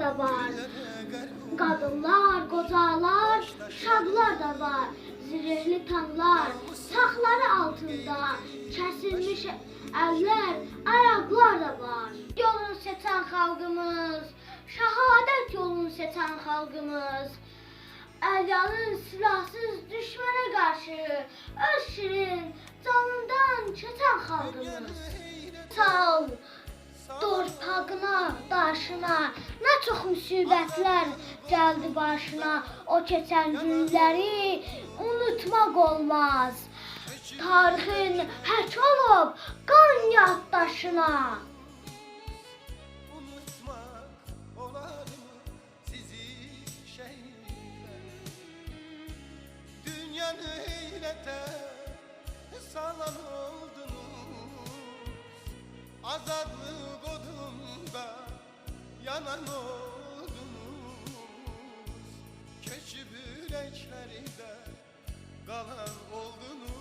da var. Qadınlar, qocalar, uşaqlar da var. Zirehli tanlar, taxları altında kəsilmiş əllər, ayaqlar da var. Yolunu seçən xalqımız, şəhadət yolunu seçən xalqımız. Əlyanın silahsız düşmənə qarşı öz şirin canından keçən xalqımız. Sağ ol, torpağına, daşına nə çox müsibətlər gəldi başına. O keçən günləri unutmaq olmaz. Tarixin hək olub qan yaddaşına. Dünyanı oldunuz odunda yanan oldunuz? Keçi yüreklerde kalan oldunuz